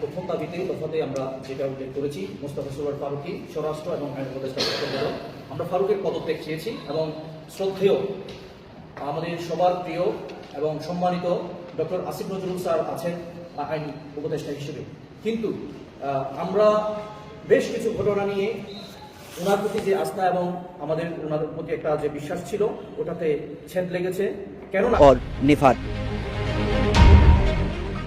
প্রথম দাবিতে দফাতে আমরা যেটা উল্লেখ করেছি, মোস্তাফা সরোয়ার ফারুকি, স্বরাষ্ট্র এবং আইন উপদেষ্টা। আমরা ফারুকের পদত্যাগ চেয়েছি এবং শ্রদ্ধেয় আমাদের সবার প্রিয় এবং সম্মানিত ডক্টর আসিফ নজরুল স্যার আছেন আইন উপদেষ্টা হিসেবে। কিন্তু আমরা বেশ কিছু ঘটনা নিয়ে ওনার প্রতি যে আস্থা এবং আমাদের ওনার প্রতি একটা যে বিশ্বাস ছিল, ওটাতে ছেদ লেগেছে। কেননা নিফার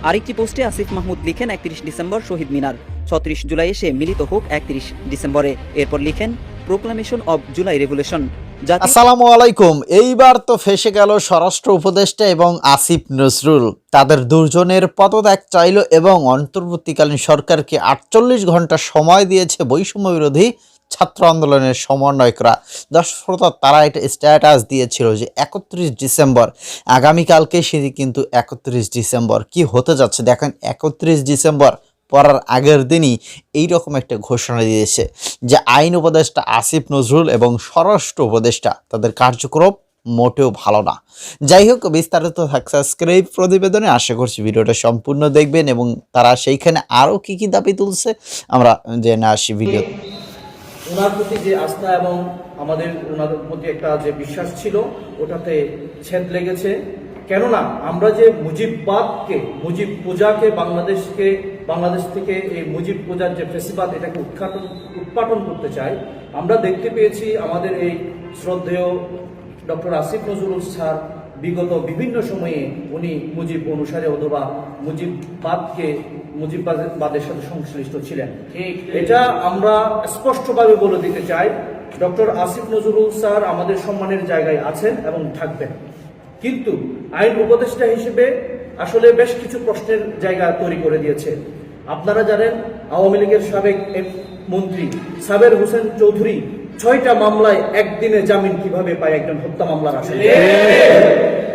আরেকটি পোস্টে আসিফ মাহমুদ লিখেন, একত্রিশ ডিসেম্বর শহীদ মিনার। ছত্রিশ জুলাই এসে মিলিত হোক একত্রিশ ডিসেম্বরে। এরপর লিখেন প্রোক্লামেশন অব জুলাই রেভলিউশন জাতীয় আসসালামু আলাইকুম। এইবার তো ফেসে গেল স্বরাষ্ট্র উপদেষ্টা এবং আসিফ নজরুল। তাদের দুজনের পদত্যাগ চাইল এবং অন্তর্বর্তীকালীন সরকারকে আটচল্লিশ ঘণ্টা সময় দিয়েছে বৈষম্য বিরোধী ছাত্র আন্দোলনের সমন্বয়করা দর্শক তারা একটা স্ট্যাটাস দিয়েছিল যে একত্রিশ ডিসেম্বর। আগামীকালকে সেটি কিন্তু একত্রিশ ডিসেম্বর। কি হতে যাচ্ছে? দেখেন, একত্রিশ ডিসেম্বর পড়ার আগের দিনই এই রকম একটা ঘোষণা দিয়েছে যে আইন উপদেষ্টা আসিফ নজরুল এবং স্বরাষ্ট্র উপদেষ্টা তাদের কার্যক্রম মোটেও ভালো না। যাই হোক, বিস্তারিত থাকছে প্রতিবেদনে আশা করছি ভিডিওটা সম্পূর্ণ দেখবেন এবং তারা সেইখানে আরও কি কি দাবি তুলছে আমরা জেনে আসি ভিডিও ওনার প্রতি যে আস্থা এবং আমাদের ওনার প্রতি একটা যে বিশ্বাস ছিল, ওটাতে ছেদ লেগেছে। কেননা, আমরা যে মুজিববাদকে মুজিব পূজাকে বাংলাদেশকে, বাংলাদেশ থেকে এই মুজিব পূজার যে ফেসিবাদ, এটাকে উৎখাটন উৎপাটন করতে চাই, আমরা দেখতে পেয়েছি আমাদের এই শ্রদ্ধেয় ডক্টর আসিফ নজরুল স্যার বিগত বিভিন্ন সময়ে উনি মুজিব অনুসারে অথবা মুজিববাদকে মুজিববাদের সাথে সংশ্লিষ্ট ছিলেন। এটা আমরা স্পষ্টভাবে বলে দিতে চাই ডক্টর আসিফ নজরুল স্যার আমাদের সম্মানের জায়গায় আছেন এবং থাকবেন। কিন্তু আইন উপদেষ্টা হিসেবে আসলে বেশ কিছু প্রশ্নের জায়গা তৈরি করে দিয়েছে। আপনারা জানেন আওয়ামী লীগের সাবেক মন্ত্রী সাবের হোসেন চৌধুরী ছয়টা মামলায় একদিনে জামিন কীভাবে পায় একজন হত্যা মামলার আসামি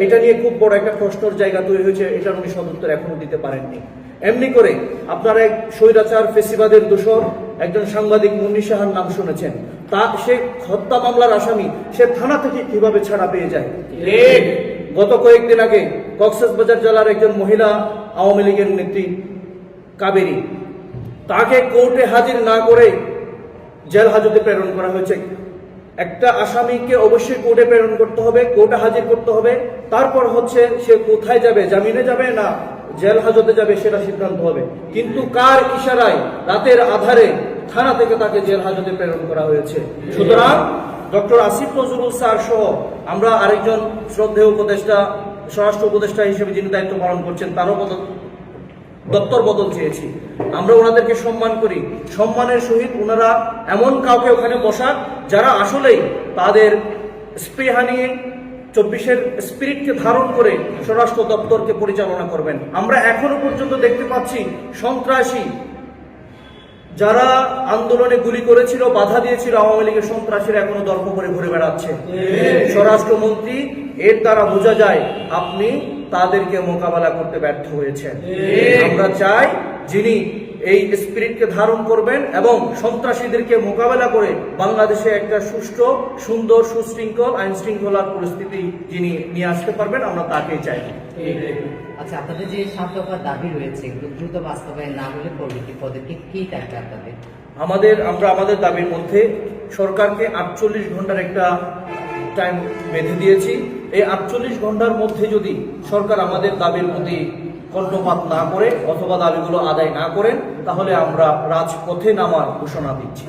এটা নিয়ে খুব বড় একটা প্রশ্নের জায়গা তৈরি হয়েছে এটার উনি সদুত্তর এখনও দিতে পারেননি। এমনি করে আপনারা এক স্বৈরাচার ফেসিবাদের দোষর একজন সাংবাদিক মুন্নি সাহার নাম শুনেছেন। তা সে হত্যা মামলার আসামি সে থানা থেকে কীভাবে ছাড়া পেয়ে যায়? গত কয়েকদিন আগে কক্সবাজার জেলার একজন মহিলা আওয়ামী লীগের নেত্রী কাবেরী তাকে কোর্টে হাজির না করে জেল হাজতে প্রেরণ করা হয়েছে। একটা আসামিকে অবশ্যই কোর্টে প্রেরণ করতে হবে, কোর্টে হাজির করতে হবে। তারপর হচ্ছে সে কোথায় যাবে, জামিনে যাবে না জেল হাজতে যাবে সেটা সিদ্ধান্ত হবে। কিন্তু কার ইশারায় রাতের আধারে থানা থেকে তাকে জেল হাজতে প্রেরণ করা হয়েছে? সুতরাং ডক্টর আসিফ নজরুল স্যার সহ আমরা আরেকজন শ্রদ্ধেয় উপদেষ্টা, স্বরাষ্ট্র উপদেষ্টা হিসেবে যিনি দায়িত্ব পালন করছেন, তারও দপ্তর বদল চেয়েছি। আমরা ওনাদেরকে সম্মান করি। সম্মানের সহিত ওনারা এমন কাউকে ওখানে বসান যারা আসলেই তাদের স্পৃহা নিয়ে চব্বিশের স্পিরিটকে ধারণ করে স্বরাষ্ট্র দপ্তরকে পরিচালনা করবেন। আমরা এখনও পর্যন্ত দেখতে পাচ্ছি সন্ত্রাসী যারা আন্দোলনে গুলি করেছিল বাধা দিয়েছিল আওয়ামী লীগের সন্ত্রাসীরা এখনও দর্প করে ঘুরে বেড়াচ্ছে। স্বরাষ্ট্রমন্ত্রী এর দ্বারা বোঝা যায় আপনি তাদেরকে মোকাবেলা করতে ব্যর্থ হয়েছেন। আমরা চাই যিনি এই স্পিরিটকে ধারণ করবেন এবং সন্ত্রাসীদেরকে মোকাবেলা করে বাংলাদেশে একটা সুষ্ঠু সুন্দর সুশৃঙ্খল আইন শৃঙ্খলার পরিস্থিতি যিনি নিয়ে আসতে পারবেন আমরা তাকেই চাই। আচ্ছা আপনাদের যে সাত দফার দাবি রয়েছে এগুলো দ্রুত বাস্তবায়ন না হলে পরবর্তী পদক্ষেপ কি থাকবে আপনাদের? আমাদের আমরা আমাদের দাবির মধ্যে সরকারকে আটচল্লিশ ঘণ্টার একটা টাইম বেঁধে দিয়েছি। এই আটচল্লিশ ঘণ্টার মধ্যে যদি সরকার আমাদের দাবির প্রতি কর্ণপাত না করে অথবা দাবিগুলো আদায় না করেন তাহলে আমরা রাজপথে নামার ঘোষণা দিচ্ছি।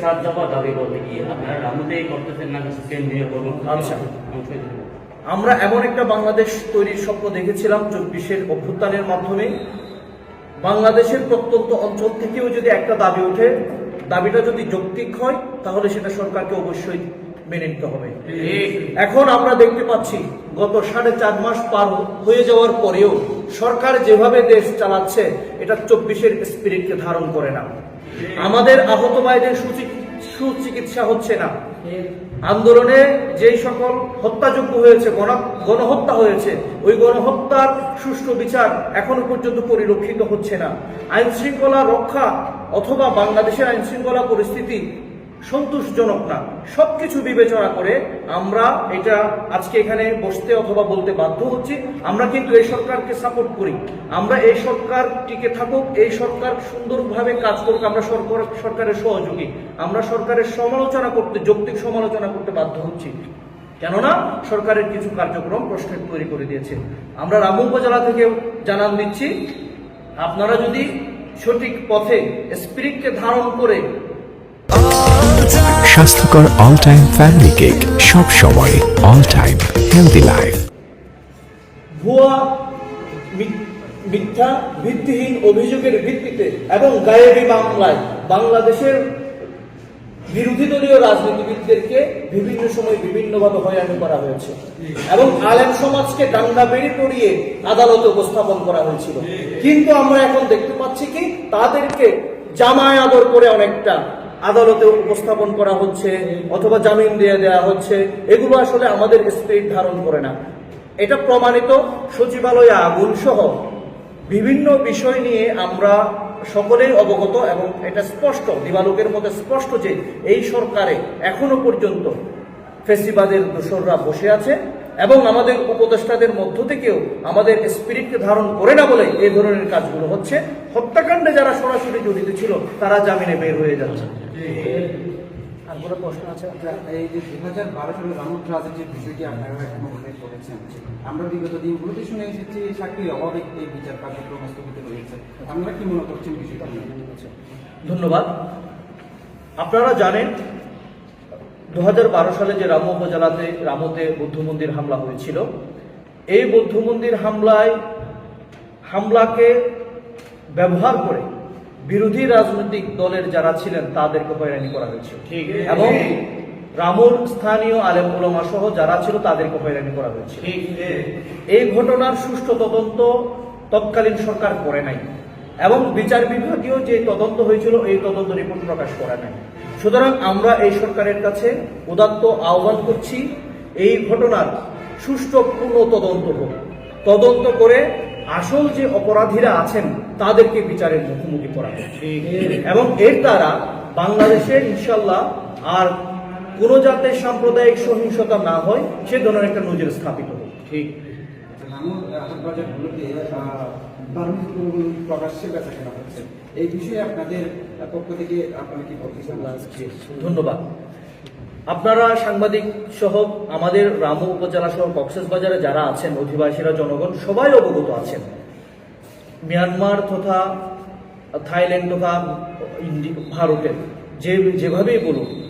সাত দফা দাবি বলতে কি আপনারা রামুতেই করতেছেন না কিছু কেন্দ্রীয় কর্মসূচি আচ্ছা। আমরা এমন একটা বাংলাদেশ তৈরির স্বপ্ন দেখেছিলাম চব্বিশের অভ্যুত্থানের মাধ্যমে। বাংলাদেশের প্রত্যন্ত অঞ্চল থেকেও যদি একটা দাবি ওঠে দাবিটা যদি যৌক্তিক হয় তাহলে সেটা সরকারকে অবশ্যই মেনে নিতে হবে। এখন আমরা দেখতে পাচ্ছি গত সাড়ে চার মাস পার হয়ে যাওয়ার পরেও সরকার যেভাবে দেশ চালাচ্ছে এটা চব্বিশের স্পিরিটকে ধারণ করে না। আমাদের আহত ভাইদের সুচিকিৎসা হচ্ছে না। আন্দোলনে যেই সকল হত্যাযোগ্য হয়েছে গণ- গণহত্যা হয়েছে ওই গণহত্যার সুষ্ঠু বিচার এখনও পর্যন্ত পরিলক্ষিত হচ্ছে না। আইন শৃঙ্খলা রক্ষা অথবা বাংলাদেশের আইন শৃঙ্খলা পরিস্থিতি সন্তোষজনক না। সবকিছু বিবেচনা করে আমরা এটা আজকে এখানে বসতে অথবা বলতে বাধ্য হচ্ছি। আমরা কিন্তু এই সরকারকে সাপোর্ট করি। আমরা এই সরকার টিকে থাকুক, এই সরকার সুন্দরভাবে কাজ করুক, আমরা সরকার, সরকারের সহযোগী। আমরা সরকারের সমালোচনা করতে, যৌক্তিক সমালোচনা করতে বাধ্য হচ্ছি। কেননা সরকারের কিছু কার্যক্রম প্রশ্নের তৈরি করে দিয়েছে। আমরা রামু উপজেলা থেকে জানান দিচ্ছি, আপনারা যদি সঠিক পথে, স্পিরিটকে ধারণ করে স্বাস্থ্যকর অল টাইম ফ্যামিলি কেক সব সময় অল টাইম হেলদি লাইফ ভুয়া মিথ্যা, ভিত্তিহীন অভিযোগের ভিত্তিতে এবং গায়েবী মামলায় বাংলাদেশের বিরোধী দলীয় রাজনীতিবিদদেরকে বিভিন্ন সময় বিভিন্নভাবে হয়রানি করা হয়েছে এবং আলেম সমাজকে ডান্ডা বেড়ে পড়িয়ে আদালতে উপস্থাপন করা হয়েছিল। কিন্তু আমরা এখন দেখতে পাচ্ছি কি তাদেরকে জামায় আদর করে অনেকটা আদালতে উপস্থাপন করা হচ্ছে অথবা জামিন দিয়ে দেওয়া হচ্ছে, এগুলো আসলে আমাদের স্পিরিট ধারণ করে না। এটা প্রমাণিত সচিবালয়ে আগুন সহ বিভিন্ন বিষয় নিয়ে আমরা সকলেই অবগত এবং এটা স্পষ্ট, দিবালোকের মধ্যে স্পষ্ট যে এই সরকারে এখনও পর্যন্ত ফেসিবাদের দোসররা বসে আছে। এবং আমাদের উপদেষ্টাদের মধ্য থেকেও আমাদের স্পিরিটকে ধারণ করে না বলে এই ধরনের কাজগুলো হচ্ছে। হত্যাকাণ্ডে যারা সরাসরি জড়িত ছিল তারা জামিনে বের হয়ে যাচ্ছে। আর বড় প্রশ্ন আছে? আচ্ছা, এই যে দু হাজার বারো সালে রামুর ট্রাজের যে বিষয়টি আপনারা এখনও উল্লেখ করেছেন আমরা বিগত দিনগুলোতে শুনে এসেছি চাকরির অভাবে এই বিচার কার্যক্রম স্থগিত রয়েছে আপনারা কি মনে করছেন বিষয়টা নিয়ে? ধন্যবাদ। আপনারা জানেন দু হাজার বারো সালে যে রামু উপজেলাতে রামুতে বৌদ্ধ মন্দির হামলা হয়েছিল এই বৌদ্ধ মন্দির হামলায় হামলাকে ব্যবহার করে বিরোধী রাজনৈতিক দলের যারা ছিলেন তাদেরকে হয়রানি করা হয়েছিল। এবং রামুর স্থানীয় আলেম উলমা সহ যারা ছিল তাদেরকে হয়রানি করা হয়েছিল। এই ঘটনার সুষ্ঠু তদন্ত তৎকালীন সরকার করে নাই। এবং বিচার বিভাগীয় যে তদন্ত হয়েছিল, এই তদন্ত রিপোর্ট প্রকাশ করে নাই। সুতরাং আমরা এই সরকারের কাছে উদাত্ত আহ্বান করছি, এই ঘটনার সুষ্ঠু পূর্ণ তদন্ত হোক। তদন্ত করে আসল যে অপরাধীরা আছেন, তাদেরকে বিচারের মুখোমুখি করা এবং এর দ্বারা বাংলাদেশে ইনশাল্লাহ আর কোনো যাতে সাম্প্রদায়িক সহিংসতা না হয়, সে ধরনের একটা নজির স্থাপিত হোক। ঠিক। প্রকাশ্যে এই বিষয়ে আপনাদের থেকে ধন্যবাদ। আপনারা সাংবাদিক সহ আমাদের রামু উপজেলা সহ কক্সেস বাজারে যারা আছেন, অধিবাসীরা, জনগণ, সবাই অবগত আছেন। মিয়ানমার তথা থাইল্যান্ড তথা ইন্ডি- ভারতে যে, যেভাবেই বলুন,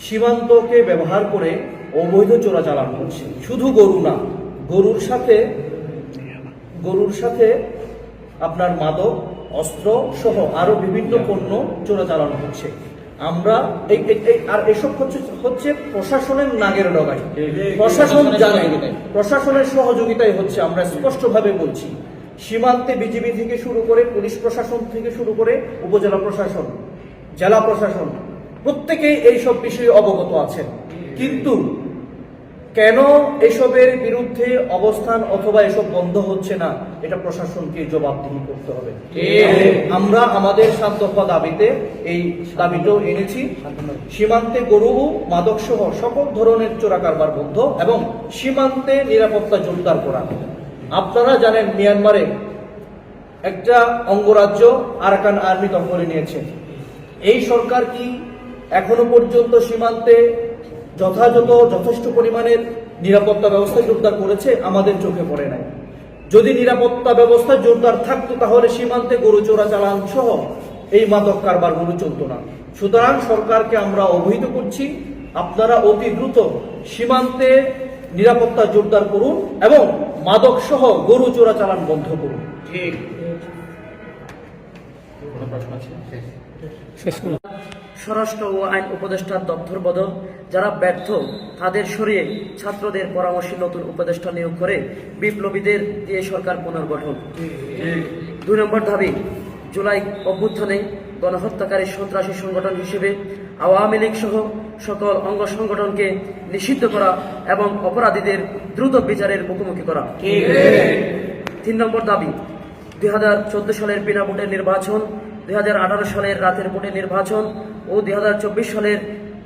সীমান্তকে ব্যবহার করে অবৈধ চোরা চোরাচালান হচ্ছে শুধু গরু না গরুর সাথে গরুর সাথে আপনার মাদক অস্ত্র সহ আরও বিভিন্ন পণ্য চোরাচালান হচ্ছে। আমরা এই আর এসব হচ্ছে হচ্ছে প্রশাসনের নাগের ডগাই প্রশাসন জানে প্রশাসনের সহযোগিতায় হচ্ছে আমরা স্পষ্টভাবে বলছি। সীমান্তে বিজিবি থেকে শুরু করে পুলিশ প্রশাসন থেকে শুরু করে উপজেলা প্রশাসন জেলা প্রশাসন প্রত্যেকেই এইসব বিষয়ে অবগত আছেন। কিন্তু কেন এসবের বিরুদ্ধে অবস্থান অথবা এসব বন্ধ হচ্ছে না? এটা প্রশাসনকে জবাবদিহি করতে হবে। আমরা আমাদের সাত দফা দাবিতে এই দাবিটাও এনেছি। সীমান্তে গরু মাদক সহ সকল ধরনের চোরা কারবার বন্ধ এবং সীমান্তে নিরাপত্তা জোরদার করা। আপনারা জানেন মিয়ানমারে একটা অঙ্গরাজ্য আরাকান আর্মি দখলে নিয়েছে। এই সরকার কি এখনও পর্যন্ত সীমান্তে যথাযথ যথেষ্ট পরিমাণের নিরাপত্তা ব্যবস্থা জোরদার করেছে আমাদের চোখে পড়ে নাই। যদি নিরাপত্তা ব্যবস্থা জোরদার থাকতো তাহলে সীমান্তে গরু চোরা চালান সহ এই মাদক কারবার গরু চলতো না। সুতরাং সরকারকে আমরা অবহিত করছি আপনারা অতি দ্রুত সীমান্তে নিরাপত্তা জোরদার করুন এবং মাদক সহ গরু চোরা চালান বন্ধ করুন। ঠিক। স্বরাষ্ট্র ও আইন উপদেষ্টার দপ্তর বদল। যারা ব্যর্থ তাদের সরিয়ে ছাত্রদের পরামর্শে নতুন উপদেষ্টা নিয়োগ করে বিপ্লবীদের দিয়ে সরকার পুনর্গঠন। দুই নম্বর দাবি জুলাই অভ্যুত্থানে গণহত্যাকারী সন্ত্রাসী সংগঠন হিসেবে আওয়ামী লীগ সহ সকল অঙ্গ সংগঠনকে নিষিদ্ধ করা এবং অপরাধীদের দ্রুত বিচারের মুখোমুখি করা। তিন নম্বর দাবি দুই হাজার চোদ্দ সালের বিনা ভোটের নির্বাচন, দুই আঠারো সালের রাতের ভোটের নির্বাচন ও দুই চব্বিশ সালের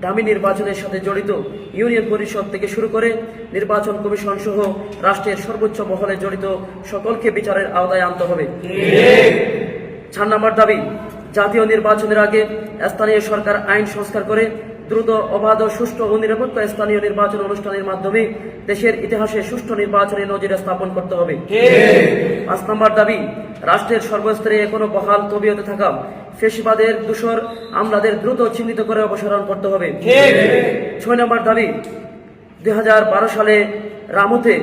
দামি নির্বাচনের সাথে জড়িত ইউনিয়ন পরিষদ থেকে শুরু করে নির্বাচন কমিশন সহ রাষ্ট্রের সর্বোচ্চ মহলে জড়িত সকলকে বিচারের আওতায় আনতে হবে। চার নম্বর দাবি, জাতীয় নির্বাচনের আগে স্থানীয় সরকার আইন সংস্কার করে দ্রুত অবাধ সুষ্ঠু ও নিরপেক্ষ স্থানীয় নির্বাচন অনুষ্ঠানের মাধ্যমে দেশের ইতিহাসে সুষ্ঠু নির্বাচনের নজির স্থাপন করতে হবে। পাঁচ নম্বর দাবি রাষ্ট্রের সর্বস্তরে এখনও বহাল তবিয়তে থাকা ফেসিবাদের দূষর আমলাদের দ্রুত চিহ্নিত করে অপসারণ করতে হবে। ছয় নম্বর দাবি দুই হাজার বারো সালে রামুতে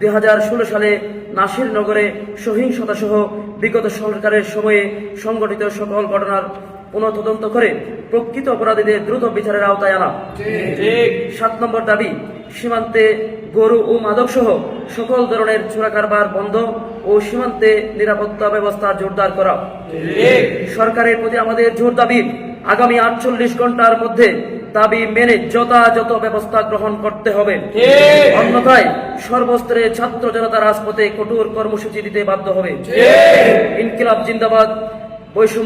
দুই হাজার ষোলো সালে নাসিরনগরে সহিংসতা সহ বিগত সরকারের সময়ে সংগঠিত সকল ঘটনার পুনঃতদন্ত করে প্রকৃত অপরাধীদের দ্রুত বিচারের আওতায় আনা। সাত নম্বর দাবি সীমান্তে গরু ও মাদক সহ সকল ধরনের চোরা কারবার বন্ধ ও সীমান্তে নিরাপত্তা ব্যবস্থা জোরদার করা। সরকারের প্রতি আমাদের জোর দাবি আগামী আটচল্লিশ ঘণ্টার মধ্যে দাবি মেনে যথাযথ ব্যবস্থা গ্রহণ করতে হবে। অন্যথায় সর্বস্তরে ছাত্র জনতা রাজপথে কঠোর কর্মসূচি দিতে বাধ্য হবে। ইনকিলাব জিন্দাবাদ।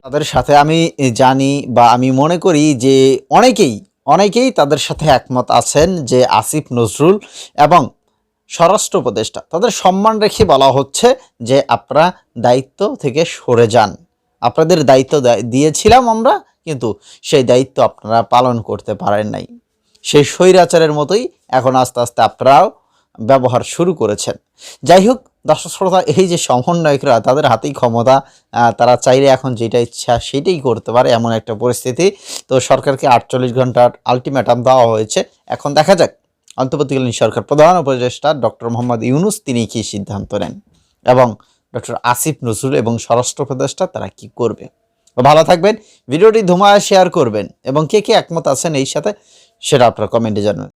তাদের সাথে আমি জানি বা আমি মনে করি যে অনেকেই অনেকেই তাদের সাথে একমত আছেন যে আসিফ নজরুল এবং স্বরাষ্ট্র উপদেষ্টা। তাদের সম্মান রেখে বলা হচ্ছে যে আপনারা দায়িত্ব থেকে সরে যান। আপনাদের দায়িত্ব দিয়েছিলাম আমরা, কিন্তু সেই দায়িত্ব আপনারা পালন করতে পারেন নাই। সেই স্বৈরাচারের মতোই এখন আস্তে আস্তে আপনারাও ব্যবহার শুরু করেছেন। যাই হোক দর্শক শ্রোতা এই যে সমন্বয়করা, তাদের হাতেই ক্ষমতা তারা চাইলে এখন যেটা ইচ্ছা সেটাই করতে পারে এমন একটা পরিস্থিতি। তো সরকারকে আটচল্লিশ ঘণ্টার আলটিমেটাম দেওয়া হয়েছে। এখন দেখা যাক। অন্তর্বর্তীকালীন সরকার প্রধান উপদেষ্টা ডক্টর মোহাম্মদ ইউনুস তিনি কি সিদ্ধান্ত নেন এবং ডক্টর আসিফ নজরুল এবং স্বরাষ্ট্র উপদেষ্টা তারা কি করবে। ভালো থাকবেন। ভিডিওটি ধুমায় শেয়ার করবেন এবং কে কে একমত আছেন এই সাথে সেটা আপনারা কমেন্টে জানাবেন